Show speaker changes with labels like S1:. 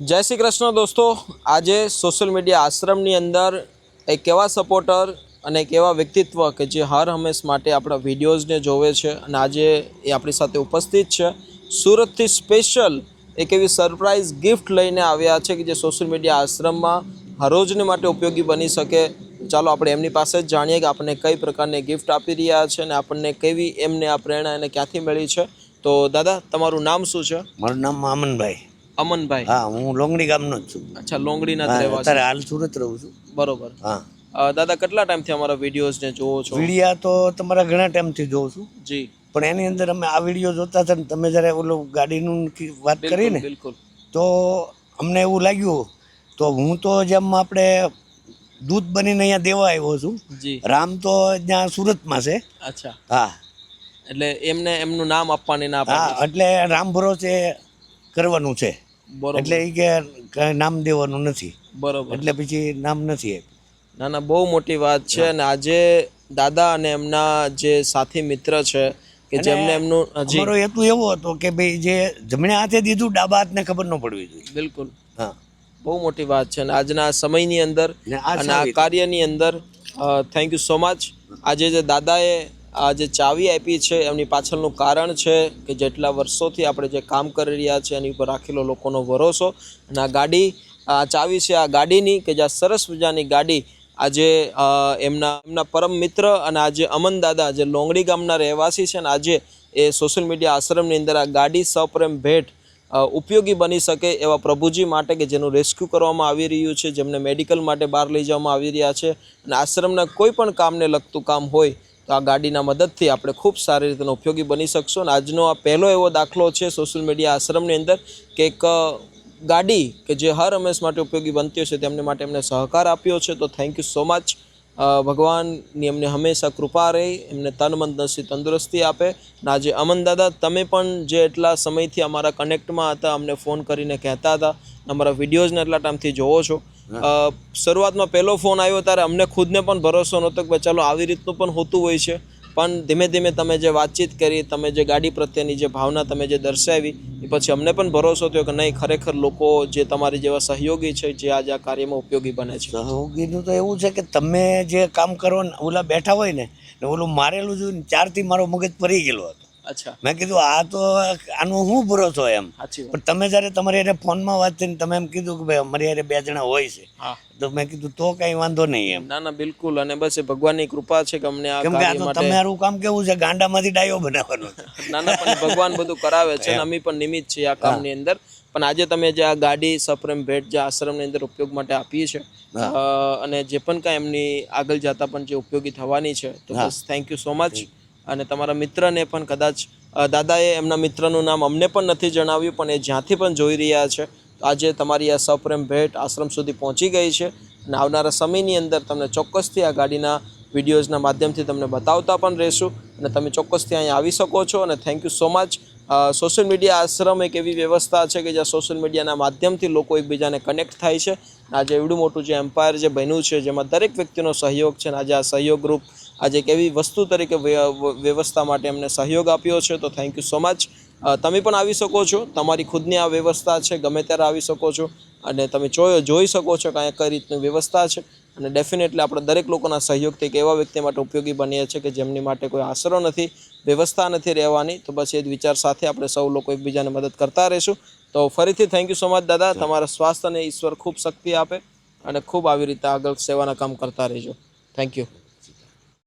S1: જય શ્રી કૃષ્ણ દોસ્તો. આજે સોશિયલ મીડિયા આશ્રમની અંદર એક એવા સપોર્ટર અને એક એવા વ્યક્તિત્વ કે જે હર હંમેશ માટે આપણા વિડીયોઝને જોવે છે અને આજે એ આપણી સાથે ઉપસ્થિત છે. સુરતથી સ્પેશિયલ એક એવી સરપ્રાઇઝ ગિફ્ટ લઈને આવ્યા છે કે જે સોશિયલ મીડિયા આશ્રમમાં હરોજને માટે ઉપયોગી બની શકે. ચાલો આપણે એમની પાસે જ જાણીએ કે આપણને કઈ પ્રકારની ગિફ્ટ આપી રહ્યા છે અને આપણને કેવી એમને આ પ્રેરણા એને ક્યાંથી મળી છે. તો દાદા, તમારું નામ શું છે?
S2: મારું નામ મામનભાઈ.
S1: અમનભાઈ?
S2: હા હું લોંગડી ગામનો જ છું.
S1: અચ્છા લોંગડીના જ રહેવાસી.
S2: અત્યારે હાલ સુરત રહું છું.
S1: બરોબર.
S2: હા.
S1: દાદા કેટલા ટાઈમથી અમારા વિડીયોઝ ને જોવો છો?
S2: વિડિયા તો તમારા ઘણા ટાઈમથી જોઉં છું.
S1: જી.
S2: પણ એની અંદર અમે આ વીડિયો જોતા હતા ને તમે જ્યારે ઓલો ગાડીનું વાત કરી ને
S1: બિલકુલ.
S2: તો અમને એવું લાગ્યું તો હું તો જેમ આપણે દૂધ બનીને અહીંયા દેવા આવ્યો છું. રામ તો ત્યાં સુરતમાં છે.
S1: અચ્છા.
S2: હા.
S1: એટલે એમને એમનું નામ આપવાની ના
S2: હા એટલે રામ ભરોસે કરવાનું છે.
S1: બરોબર.
S2: એટલે એ કે કાંઈ નામ દેવાનું નથી.
S1: બરોબર.
S2: એટલે પછી નામ નથી આપ્યું.
S1: ના ના બહુ મોટી વાત છે અને આજે દાદા અને એમના જે સાથી મિત્ર છે કે જેમને એમનું હજી
S2: મારો હેતુ એવો હતો કે ભાઈ જે જમણે હાથે દીધું ડાબા હાથને ખબર ન પડવી જોઈએ.
S1: બિલકુલ.
S2: હા.
S1: બહુ મોટી વાત છે અને આજના સમયની અંદર અને આ કાર્યની અંદર થેન્ક યુ સો મચ આજે જે દાદાએ આ જે ચાવી આપી છે, એમની પાછળનું કારણ છે કે જેટલા વર્ષોથી આપણે જે કામ કરી રહ્યા છે, એની ઉપર રાખેલો લોકોનો ભરોસો. અને આ ગાડી, આ ચાવી છે, આ ગાડીની કે જે આ સરસ મજાની ગાડી આજે એમના એમના પરમ મિત્ર અને આજે અમન દાદા, જે લોંગડી ગામના રહેવાસી છે ને આજે એ સોશિયલ મીડિયા આશ્રમની અંદર આ ગાડી સપ્રેમ ભેટ ઉપયોગી બની શકે એવા પ્રભુજી માટે કે જેનું રેસ્ક્યુ કરવામાં આવી રહ્યું છે, જેમને મેડિકલ માટે બહાર લઈ જવામાં આવી રહ્યા છે. અને આશ્રમના કોઈ પણ કામને લગતું કામ હોય તો આ ગાડીના મદદથી આપણે ખૂબ સારી રીતનો ઉપયોગી બની શકશો. અને આજનો આ પહેલો એવો દાખલો છે સોશિયલ મીડિયા આશ્રમની અંદર કે એક ગાડી કે જે હર હંમેશ માટે ઉપયોગી બનતી હશે તેમને માટે એમને સહકાર આપ્યો છે. તો થેન્ક યુ સો મચ ભગવાનની એમને હંમેશા કૃપા રહે, એમને તન મન નસી તંદુરસ્તી આપે. અને આજે અમન દાદા, તમે પણ જે એટલા સમયથી અમારા કનેક્ટમાં હતા, અમને ફોન કરીને કહેતા હતા. અમારા વિડીયોઝને એટલા ટાઈમથી જોવો છો. શરૂઆતમાં પહેલો ફોન આવ્યો ત્યારે અમને ખુદને પણ ભરોસો નહોતો કે ચાલો આવી રીતનું પણ હોતું હોય છે. પણ ધીમે ધીમે તમે જે વાતચીત કરી તમે જે ગાડી પ્રત્યેની જે ભાવના તમે જે દર્શાવી એ પછી અમને પણ ભરોસો થયો કે નહીં ખરેખર લોકો જે તમારી જેવા સહયોગી છે જે આજે આ કાર્યમાં ઉપયોગી બને છે.
S2: સહયોગીનું તો એવું છે કે તમે જે કામ કરો ને ઓલા બેઠા હોય ને ઓલું મારેલું જોઈને ચારથી મારો મગજ ફરી ગયેલો હતો. મેં કીધું આ તો આનો હું ભરોસો એમ? પણ તમે જયારે તમારી હારે ફોનમાં વાત થઈને તમે એમ કીધું કે ભાઈ અમારી યારે બે જણા હોય છે. તો મેં કીધું તો કાંઈ વાંધો નહીં એમ.
S1: ના ના બિલકુલ. અને બસ ભગવાનની કૃપા છે કે અમને આ
S2: કેમ કે આ તો તમારું કામ કેવું છે? ગાંડામાંથી ડાયો બનાવવાનો
S1: ના ના પણ ભગવાન બધું કરાવે છે અને અમે પણ નિમિત્ત છીએ આ કામની અંદર. પણ આજે તમે જે આ ગાડી સપ્રેમ ભેટ જે આશ્રમની અંદર ઉપયોગ માટે આપી છે અને જે પણ કાંઈ એમની આગળ જતા પણ જે ઉપયોગી થવાની છે તો બસ થેન્ક યુ સો મચ અને તમારા મિત્રને પણ કદાચ દાદાએ એમના મિત્રનું નામ અમને પણ નથી જણાવ્યું, પણ એ જ્યાંથી પણ જોઈ રહ્યા છે આજે તમારી આ સપ્રેમ ભેટ આશ્રમ સુધી પહોંચી ગઈ છે અને આવનારા સમયની અંદર તમને ચોક્કસથી આ ગાડીના વિડીયોઝના માધ્યમથી તમને બતાવતા પણ રહેશું અને તમે ચોક્કસથી અહીંયા આવી શકો છો અને thank you so much. Social media આશ્રમ એક એવી વ્યવસ્થા છે કે જ્યાં સોશિયલ મીડિયાના માધ્યમથી લોકો એકબીજાને કનેક્ટ થાય છે. આજે એવડું મોટું જે એમ્પાયર જે બન્યું છે, જેમાં દરેક વ્યક્તિનો સહયોગ છે અને આજે આ સહયોગ ગ્રુપ આજે એક એવી વસ્તુ તરીકે વ્ય- વ્ય- વ્યવસ્થા માટે એમને સહયોગ આપ્યો છે. તો થેન્ક યુ સો મચ તમે પણ આવી શકો છો. તમારી ખુદની આ વ્યવસ્થા છે, ગમે ત્યારે આવી શકો છો. અને તમે જોઈ જોઈ શકો છો કાંઈ કઈ રીતની વ્યવસ્થા છે. અને ડેફિનેટલી આપણે દરેક લોકોના સહયોગથી એક એવા વ્યક્તિ માટે ઉપયોગી બનીએ છીએ કે જેમની માટે કોઈ આશરો નથી વ્યવસ્થા નથી રહેવાની તો બસ એ જ વિચાર સાથે આપણે સૌ લોકો એકબીજાને મદદ કરતા રહીશું. તો ફરીથી થેન્ક યુ સો મચ દાદા. તમારા સ્વાસ્થ્ય અને ઈશ્વર ખૂબ શક્તિ આપે અને ખૂબ આવી રીતે આગળ સેવાના કામ કરતા રહેજો. Thank you